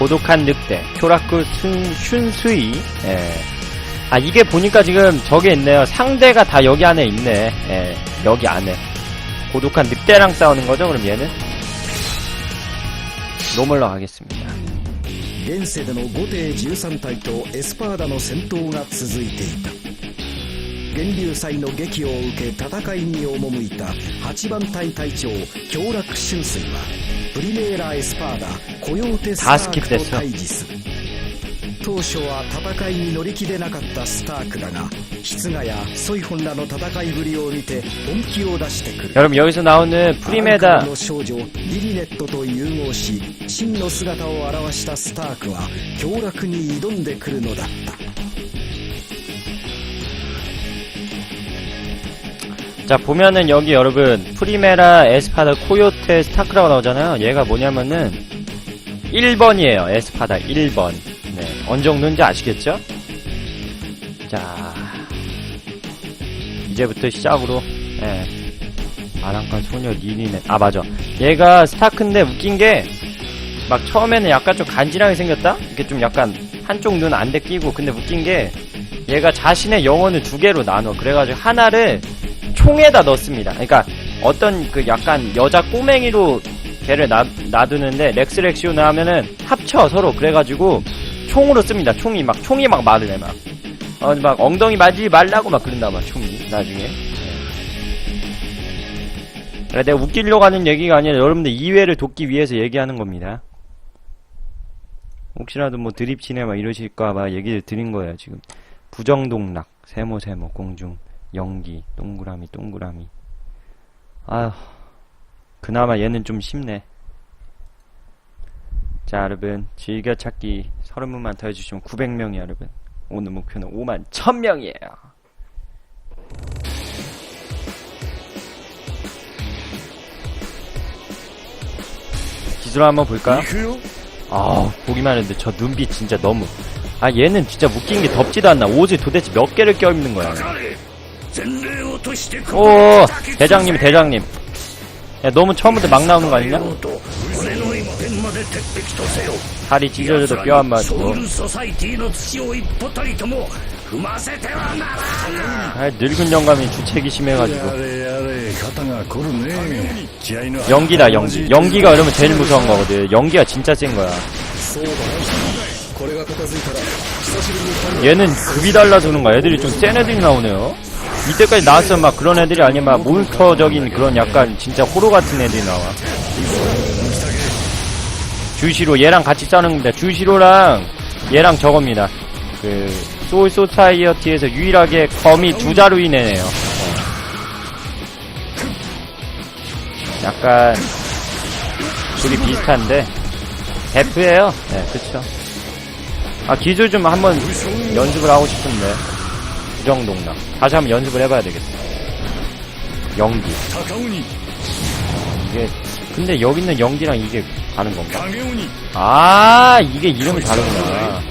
고독한 늑대, 쿄라쿠 순, 슌스이, 예. 아, 이게 보니까 지금 저게 있네요. 상대가 다 여기 안에 있네. 예, 여기 안에. 고독한 늑대랑 싸우는 거죠, 그럼 얘는? 노멀로 가겠습니다. 現世での五帝13体とエスパーダの戦闘が続いていた 源流祭の劇を受け戦いに赴いた八番隊隊長京楽春水はプリメーラ・エスパーダコヨーテ・スタークと対峙する当初は戦いに乗り気でなかったスタークだが室賀やソイホンらの戦いぶりを見て本気を出してくる 여러분, 여기서 나오는 ア 프리메다, ンカーの少女リリネットと融合し真の姿を現したスタークは凶楽に挑んでくるのだった 자, 보면은 여기 여러분, 프리메라, 에스파다, 코요테, 스타크라가 나오잖아요. 얘가 뭐냐면은, 1번이에요. 에스파다, 1번. 네. 어느 정도인지 아시겠죠? 자. 이제부터 시작으로, 예. 아랑칸 소녀 니니네. 아, 맞아. 얘가 스타크인데 웃긴 게, 막 처음에는 약간 좀 간지나게 생겼다? 이렇게 좀 약간 한쪽 눈 안대 끼고. 근데 웃긴 게, 얘가 자신의 영혼을 두 개로 나눠. 그래가지고 하나를 총에다 넣습니다. 그러니까 어떤 그 약간 여자 꼬맹이로 걔를 놔, 놔두는데 렉스렉시오나 하면은 합쳐 서로 그래가지고 총으로 씁니다. 총이 막 총이 막 마르네 막. 어, 막 엉덩이 맞지 말라고 막 그런다 막 총이 나중에. 그래 내가 웃기려고 하는 얘기가 아니라 여러분들 이해를 돕기 위해서 얘기하는 겁니다. 혹시라도 뭐 드립 치네 막 이러실까봐 얘기를 드린 거예요 지금. 부정동락 세모 세모 공중 연기, 동그라미, 동그라미. 아휴, 그나마 얘는 좀 쉽네. 자, 여러분, 즐겨찾기 30분만 더 해주시면 900명이에요, 여러분. 오늘 목표는 5만 1000명이에요. 기술 한번 볼까요? 아 보기만 했는데 저 눈빛 진짜 너무 아 얘는 진짜 웃긴 게 덥지도 않나 오지 도대체 몇 개를 껴입는 거야 어, 오 대장님 대장님. 야 너무 처음부터 막 나오는 거 아니냐? 다리 찢어져도 뼈 안 맞고 아 늙은 영감이 주책이 심해가지고. 연기다 연기. 연기가 이러면 제일 무서운 거거든. 연기가 진짜 센 거야. 얘는 급이 달라지는 거야. 애들이 좀 센 애들이 나오네요. 이때까지 나왔으면 막 그런 애들이 아니면 막 몬스터적인 그런 약간 진짜 호러 같은 애들이 나와. 주시로 얘랑 같이 싸는 겁니다 주시로랑 얘랑 저겁니다. 그 소울 소사이어티에서 유일하게 검이 두 자루인 애네요. 약간 둘이 비슷한데 F예요. 네 그쵸. 아 기술 좀 한번 연습을 하고 싶은데 부정동남. 다시 한번 연습을 해봐야 되겠어. 연기. 이게, 근데 여기 있는 연기랑 이게 가는 건가? 아, 이게 이름이 다르구나.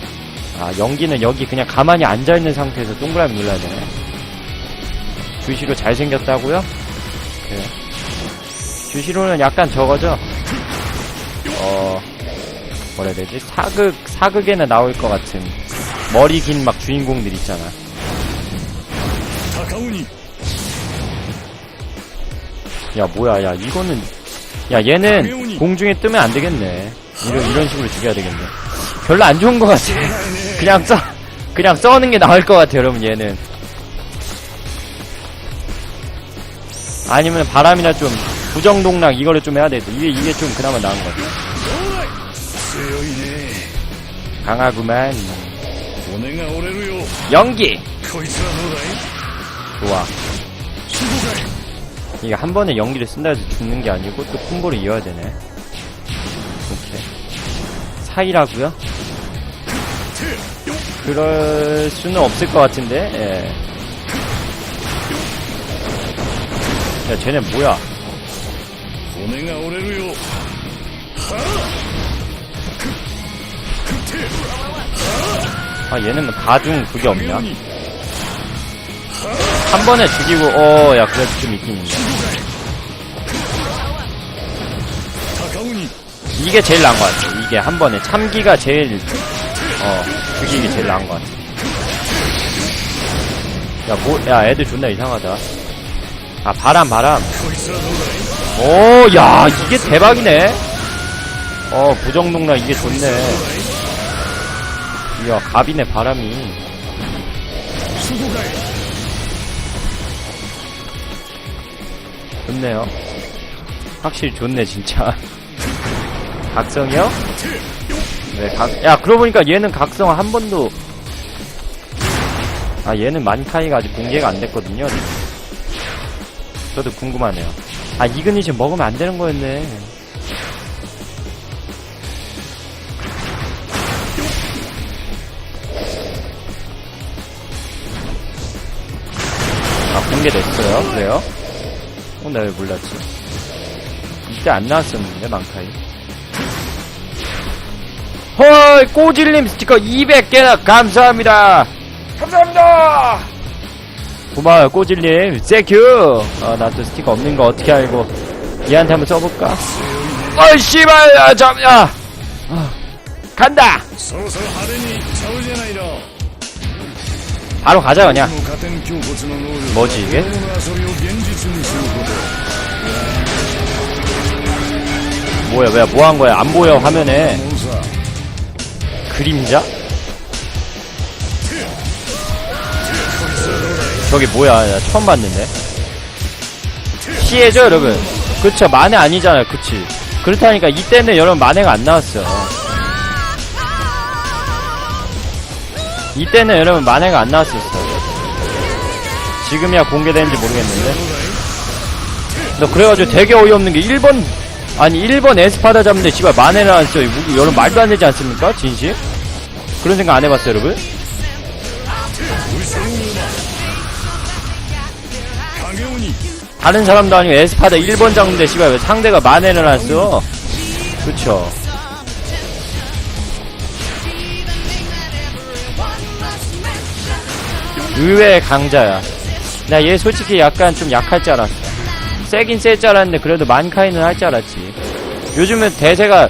아, 연기는 여기 그냥 가만히 앉아있는 상태에서 동그라미 눌러야 되네. 주시로 잘생겼다고요? 그래. 주시로는 약간 저거죠? 어, 뭐라 해야 되지? 사극, 사극에는 나올 것 같은 머리 긴 막 주인공들 있잖아. 나오니. 야 뭐야 야 이거는 야 얘는 공중에 뜨면 안 되겠네. 이런 이런 식으로 죽여야 되겠네. 별로 안 좋은 것 같아. 그냥 써 그냥 써는 게 나을 것 같아 여러분 얘는. 아니면 바람이나 좀 부정동락 이거를 좀 해야 돼 이게 이게 좀 그나마 나은 것 같아. 강하구만. 연기. 좋아. 이게 한 번에 연기를 쓴다 해서 죽는 게 아니고 또 콤보를 이어야 되네. 오케이. 사이라고요? 그럴 수는 없을 것 같은데. 예. 야, 쟤네 뭐야? 아, 얘는 뭐 다중 그게 없냐? 한 번에 죽이고 어 야 그래도 좀 있긴 있네. 이게 제일 나은 것 같아. 이게 한 번에. 참기가 제일 어 죽이기 제일 나은 것 같아. 야 뭐 야 애들 존나 이상하다. 아 바람 바람. 오 야 이게 대박이네. 어 부정농락 이게 좋네. 이야 갑이네 바람이 좋네요 확실히 좋네 진짜 각성이요? 네, 각, 야, 그러고 보니까 얘는 각성 한 번도, 아, 얘는 만카이가 아직 공개가 안 됐거든요. 저도 궁금하네요. 아, 이그니션 먹으면 안 되는 거였네. 아, 공개됐어요? 그래요? 어, 나왜 몰랐지? 이때 안 나왔었는데, 망카이. 헐, 꼬질님 스티커 200개나 감사합니다! 감사합니다! 고마워요, 꼬질님. 땡큐! 아, 나도 스티커 없는 거 어떻게 알고. 얘한테 한번 써볼까? 어이, 씨발! 아, 잠, 야! 아, 간다! 바로 가자, 그냥. 뭐지, 이게? 뭐야 왜 뭐 한 거야? 안 보여 화면에. 그림자? 저게 뭐야? 나 처음 봤는데. 시해죠 여러분? 그쵸 만에 아니잖아요 그치? 그렇다니까 이때는 여러분 만해가 안 나왔어요. 이 때는 여러분 만해가 안 나왔었어요. 지금이야 공개되는지 모르겠는데. 너 그래가지고 되게 어이없는 게 1번 아니 1번 에스파다 잡는데 씨발 만회를 안 이거 여러분 말도 안 되지 않습니까? 진심 그런 생각 안 해봤어요 여러분? 다른 사람도 아니고 에스파다 1번 잡는데 씨발 왜 상대가 만회를 안 써? 그쵸. 의외의 강자야. 나 얘 솔직히 약간 좀 약할 줄 알았어 세긴 셀 줄 알았는데 그래도 만카이는 할 줄 알았지. 요즘은 대세가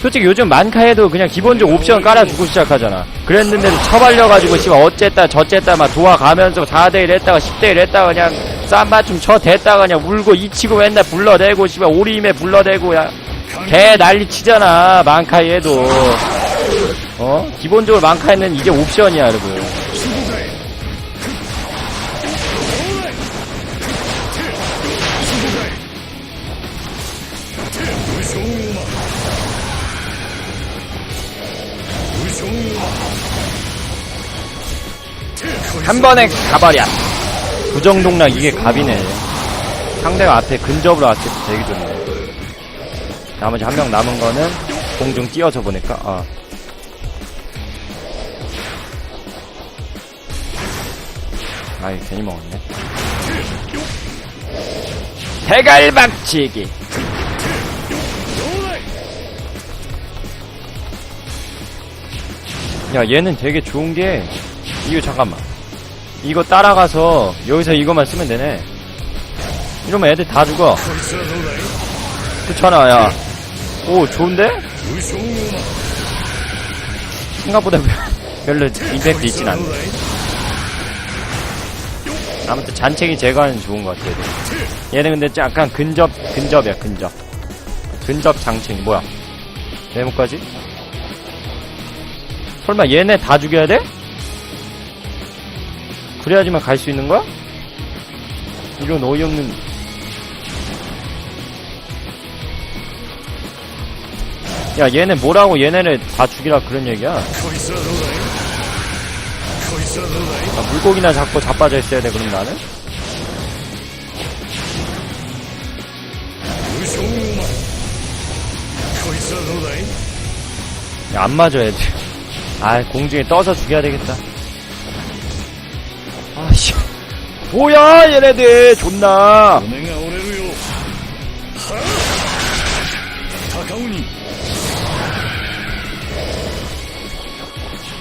솔직히 요즘 만카에도 그냥 기본적 옵션 깔아주고 시작하잖아. 그랬는데도 처발려가지고 씨발 어쨌다 저쨌다 막 도와가면서 4대1 했다가 10대1 했다가 그냥 쌈맞춤 쳐 댔다가 그냥 울고 이치고 맨날 불러대고 씨발 오리임에 불러대고 야개 난리 치잖아 만카이에도. 어? 기본적으로 만카이는 이제 옵션이야 여러분 한 번에 가버려 부정동락 이게 갑이네. 상대가 앞에 근접으로 왔을 때 되게 좋네. 나머지 한 명 남은 거는 공중 뛰어서 보니까 아 아이 괜히 먹었네. 대갈박치기. 야 얘는 되게 좋은 게 이거 잠깐만 이거 따라가서 여기서 이거만 쓰면 되네. 이러면 애들 다 죽어. 그렇잖아 야오 좋은데? 생각보다 별로 임팩트 있진 않네. 아무튼 잔챙이 제거하는 좋은 것 같아 얘는 근데 약간 근접 근접이야 근접. 근접 장챙이 뭐야? 네모까지? 설마 얘네 다 죽여야 돼? 그래야지만 갈 수 있는 거야? 이런 어이없는 야 얘네 뭐라고 얘네를 다 죽이라 그런 얘기야 아, 물고기나 잡고 자빠져 있어야 돼 그럼 나는? 야, 안 맞아야지 아 공중에 떠서 죽여야 되겠다 아씨 뭐야 얘네들. 존나.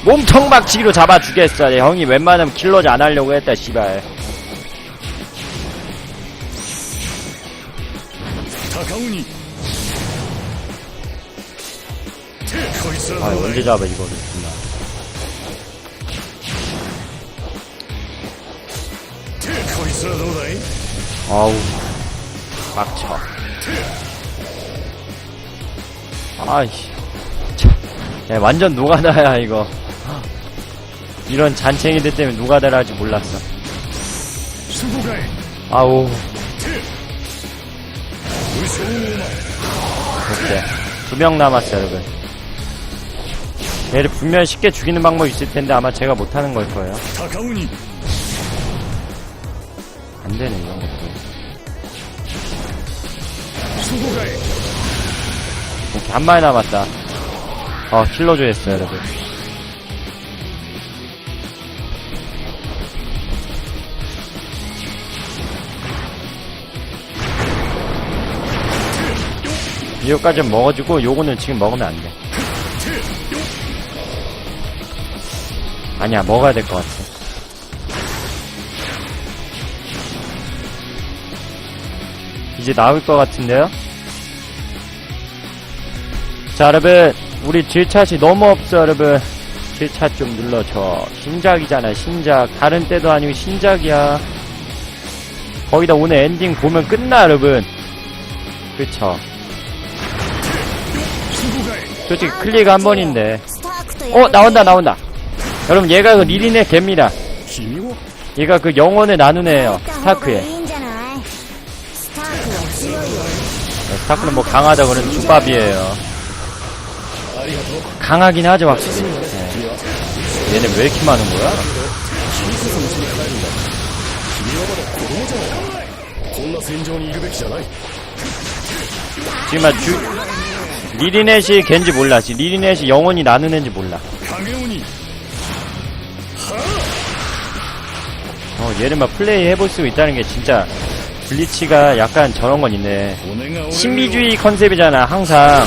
몸통 박치기로 잡아 주겠어. 형이 웬만하면 킬러지 안 하려고 했다 씨발. 아 언제 잡아 이거를. 존나. 아우 막쳐. 아이씨. 야, 완전 누가다야 이거. 이런 잔챙이들 때문에 노가다라 할지 몰랐어. 아우. 오케이. 두 명 남았어요 여러분. 얘를 분명히 쉽게 죽이는 방법이 있을 텐데 아마 제가 못하는 걸 거예요. 안되네 이런 것도 오케이 한 마리 남았다. 어 킬러 조였어요 여러분. 이거까지 먹어주고 요거는 지금 먹으면 안돼. 아니야 먹어야 될 것 같아. 이제 나올 것 같은데요? 자 여러분 우리 질차시 너무 없어 여러분. 질차 좀 눌러줘. 신작이잖아 신작. 다른 때도 아니고 신작이야. 거기다 오늘 엔딩 보면 끝나 여러분. 그쵸? 솔직히 클릭 한 번인데. 어 나온다 나온다. 여러분 얘가 그 리린의 개입니다. 얘가 그 영혼을 나누네요 스타크에 네, 스타크는 뭐 강하다고 그는 죽밥이에요. 강하긴 하죠, 확실히. 네. 얘네 왜 이렇게 많은 거야? 지금 막 주, 리리넷이 걘지 몰라. 지 리리넷이 영원히 나는 앤지 몰라. 어, 얘를 막 플레이 해볼 수 있다는 게 진짜 블리치가 약간 저런 건 있네. 신비주의 컨셉이잖아. 항상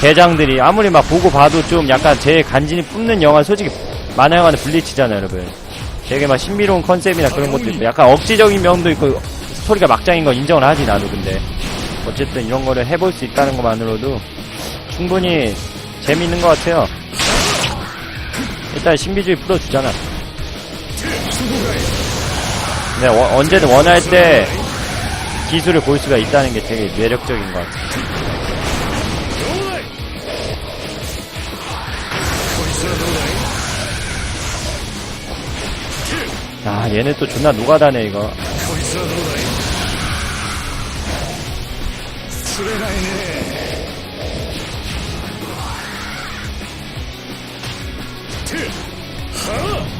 대장들이 아무리 막 보고 봐도 좀 약간 제 간신히 뿜는 영화 솔직히 만화 영화는 블리치잖아, 여러분. 되게 막 신비로운 컨셉이나 그런 것도 있고 약간 억지적인 면도 있고 스토리가 막장인 건 인정을 하지 나도 근데 어쨌든 이런 거를 해볼 수 있다는 것만으로도 충분히 재미있는 것 같아요. 일단 신비주의 풀어주잖아. 네, 어, 언제든 원할 때 기술을 볼 수가 있다는 게 되게 매력적인 것 같아요. 아 얘네 또 존나 노가다네 이거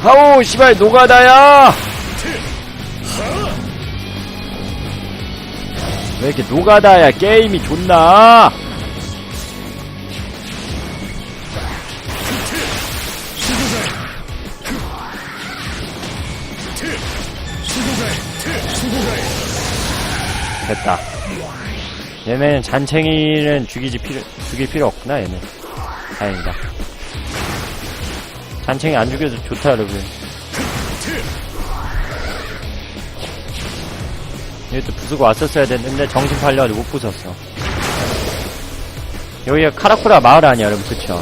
하오 시발 노가다야 왜 이렇게 노가다야, 게임이 존나! 됐다. 얘는 잔챙이는 죽이지 필요, 죽일 필요 없구나, 얘는. 다행이다. 잔챙이 안 죽여도 좋다, 여러분. 얘도 부수고 왔었어야 됐는데 정신 팔려가지고 못 부쉈어. 여기가 카라쿠라 마을 아니야, 여러분, 그쵸?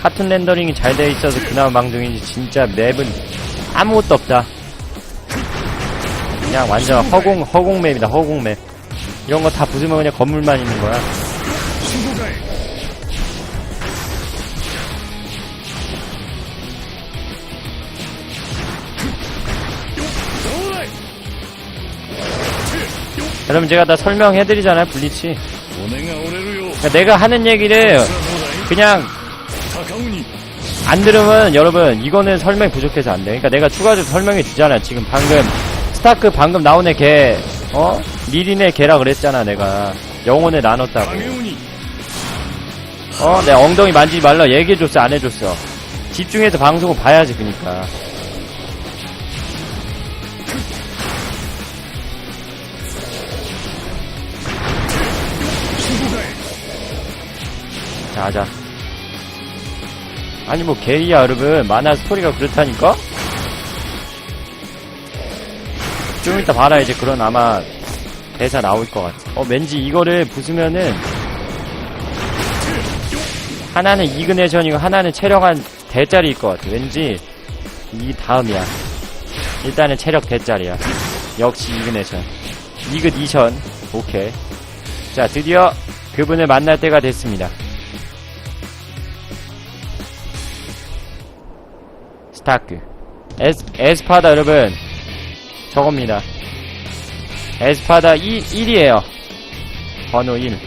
카툰 렌더링이 잘 되어 있어서 그나마 망둥이지 진짜 맵은 아무것도 없다. 그냥 완전 허공 허공 맵이다 허공 맵. 이런 거 다 부수면 그냥 건물만 있는 거야. 그럼 제가 다 설명해드리잖아요, 블리치. 그러니까 내가 하는 얘기를 그냥 안 들으면 여러분 이거는 설명이 부족해서 안 돼. 그러니까 내가 추가적으로 설명해 주잖아요, 지금 방금 스타크 방금 나온 애 걔, 어? 미린의 걔라 그랬잖아, 내가. 영혼을 나눴다고. 어, 내 엉덩이 만지지 말라 얘기해줬어, 안 해줬어. 집중해서 방송을 봐야지, 그니까. 자자. 아니 뭐 게이야 여러분 만화 스토리가 그렇다니까? 좀 이따 봐라 이제 그런 아마 대사 나올 것 같아. 어, 왠지 이거를 부수면은 하나는 이그네션이고 하나는 체력 한 대짜리일 것 같아. 왠지 이 다음이야. 일단은 체력 대짜리야. 역시 이그네션. 이그니션. 오케이. 자, 드디어 그분을 만날 때가 됐습니다. 스타크. 에스, 에스파다 여러분. 저겁니다. 에스파다 1, 1이에요. 번호 1.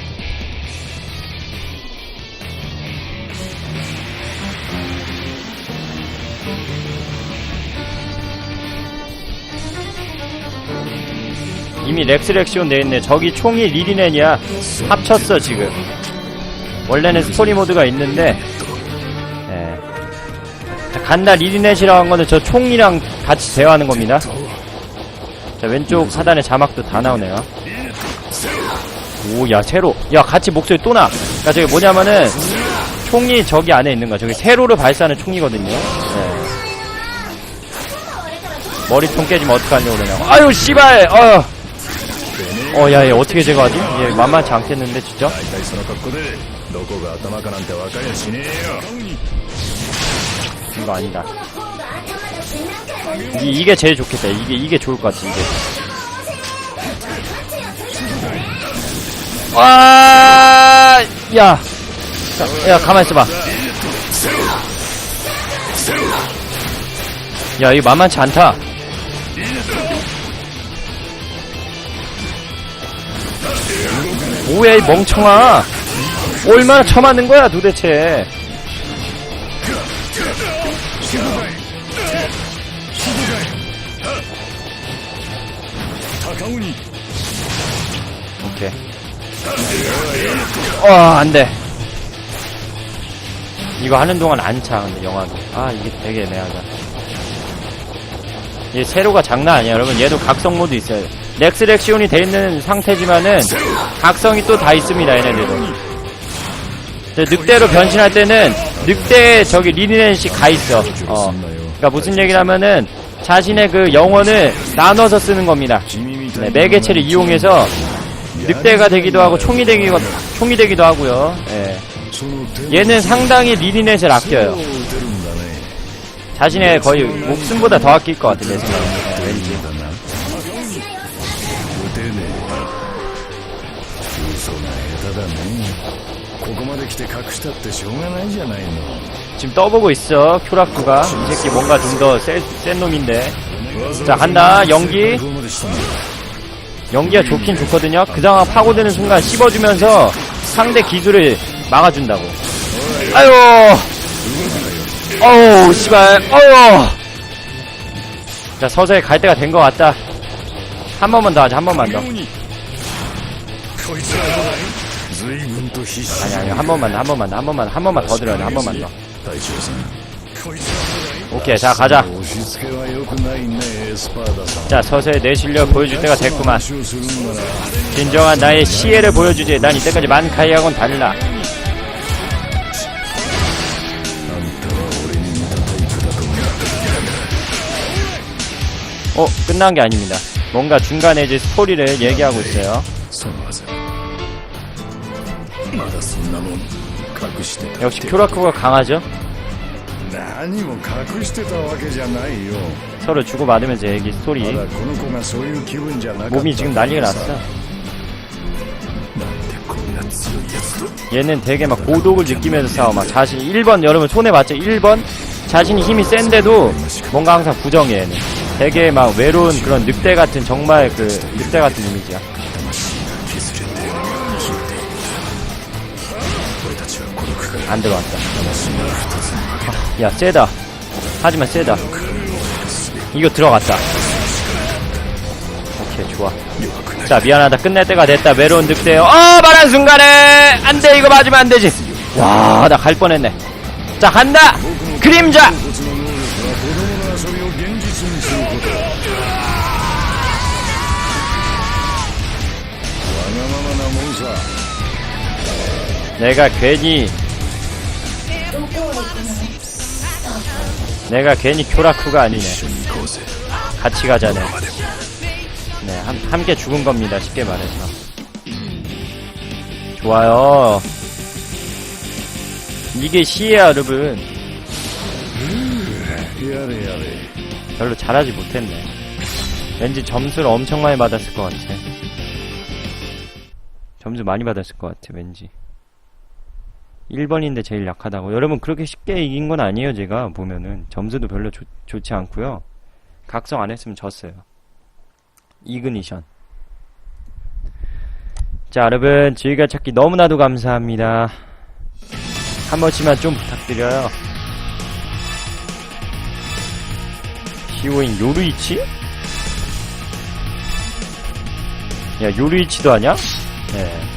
이미 렉스렉시온 돼있네. 저기 총이 리리넨이야. 합쳤어, 지금. 원래는 스토리 모드가 있는데, 예. 간다 리리넷이라고 한 거는 저 총이랑 같이 대화하는 겁니다. 자, 왼쪽 하단에 자막도 다 나오네요. 오, 야, 세로. 야, 같이 목소리 또 나. 야, 저기 뭐냐면은, 총이 저기 안에 있는 거야. 저기 세로를 발사하는 총이거든요. 예. 머리통 깨지면 어떡하려고 그러냐고. 아유, 씨발! 어 어, 야, 얘 어떻게 제거하지? 얘 만만치 않겠는데, 진짜? 이거 아니다. 이, 이게 제일 좋겠다. 이게, 이게 좋을 것 이게. 와, 야. 자, 야, 가만 있어봐. 야, 이거 만만치 않다. 뭐야, 이 멍청아. 얼마나 처맞는 거야, 도대체. 오케이. 어, 안 돼. 이거 하는 동안 안 차, 근데 영화도. 아, 이게 되게 애매하다. 얘 세로가 장난 아니야, 여러분. 얘도 각성 모드 있어요. 렉스렉시온이 돼 있는 상태지만은, 각성이 또 다 있습니다, 얘네들도. 늑대로 변신할 때는, 늑대 저기 리니넨시 가 있어. 어. 그러니까 무슨 얘기냐면은 자신의 그 영혼을 나눠서 쓰는 겁니다. 네, 매개체를 이용해서 늑대가 되기도 하고 총이 되기도 총이 되기도 하고요. 네. 얘는 상당히 리니넷을 아껴요. 자신의 거의 목숨보다 더 아낄 것 같아 내 생각에. 네, 왠지. ここまで来て隠したってしょうがないじゃないの 지금 떠보고 있어 큐라쿠가 이 새끼 뭔가 좀 더 센 놈인데. 자 간다 연기 ここまでしたんだ 연기가 좋긴 좋거든요. 그 상황 파고드는 순간 씹어주면서 상대 기술을 막아준다고. 아유. 어우 씨발. 어우. 자 서서히 갈 때가 된 것 같다. 한 번만 더 하자 한 번만 더. 아니 아니 한 번만 한 번만 한 번만 더, 한 번만 더 들어야 돼 한 번만 더. 오케이 자 가자. 자 서서히 내 실력 보여줄 때가 됐구만. 진정한 나의 시혜를 보여주지. 난 이때까지 만카이하고는 달라. 어 끝난 게 아닙니다. 뭔가 중간에 이제 스토리를 얘기하고 있어요. 역시 큐라쿠가 강하죠 何も隠してたわけじゃないよ 서로 주고받으면서 얘기 ま 스토리 だこの子がそういう気分じゃなかった 몸이 지금 난리가 났어 なんでこんな強いやつと 얘는 되게 막 고독을 느끼면서 싸워 막 자신 1번 여러분 손에 맞죠 1번 자신이 힘이 센데도 뭔가 항상 부정해 얘는 되게 막 외로운 그런 늑대 같은 정말 그 늑대 같은 이미지야 안 들어왔다. 야, 쎄다. 하지만 쎄다. 이거 들어갔다. 오케이, 좋아. 자, 미안하다. 끝낼 때가 됐다. 외로운 늑대요. 어, 말한 순간에! 안 돼, 이거 맞으면 안 되지. 와, 나 갈 뻔했네. 자, 간다! 그림자! 내가 괜히 내가 괜히 쿄라쿠가 아니네. 같이 가자네. 네, 함, 함께 죽은 겁니다. 쉽게 말해서. 좋아요. 이게 시에야 여러분. 별로 잘하지 못했네. 왠지 점수를 엄청 많이 받았을 것 같아. 점수 많이 받았을 것 같아, 왠지. 1번인데 제일 약하다고. 여러분, 그렇게 쉽게 이긴 건 아니에요, 제가 보면은. 점수도 별로 좋, 좋지 않고요 각성 안 했으면 졌어요. 이그니션. 자, 여러분, 즐겨 찾기 너무나도 감사합니다. 한 번씩만 좀 부탁드려요. 히오인 요루이치? 야, 요루이치도 하냐? 네.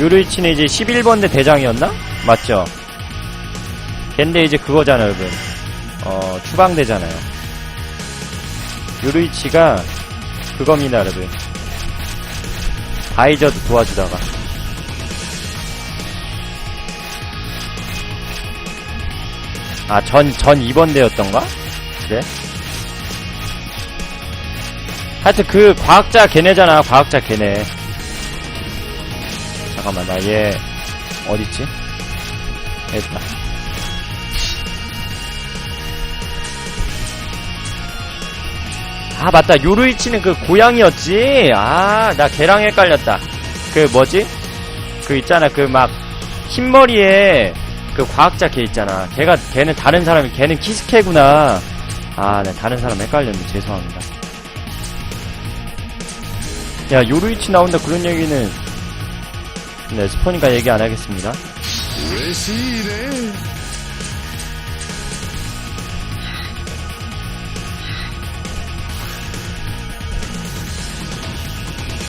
요루이치는 이제 11번대 대장이었나? 맞죠? 근데 이제 그거잖아, 여러분. 어, 추방대잖아요. 요루이치가 그겁니다, 여러분. 바이저도 도와주다가. 아, 전, 전 2번대였던가? 그래? 하여튼 그 과학자 걔네잖아, 과학자 걔네. 잠깐만, 나 얘, 어딨지? 됐다. 아, 맞다. 요루이치는 그 고양이였지? 아, 나 걔랑 헷갈렸다. 그 뭐지? 그 있잖아, 그 막, 흰머리에 그 과학자 걔 있잖아. 걔가, 걔는 다른 사람이, 걔는 키스케구나. 아, 나 다른 사람 헷갈렸네. 죄송합니다. 야, 요루이치 나온다 그런 얘기는, 네, 스포니까 얘기 안 하겠습니다.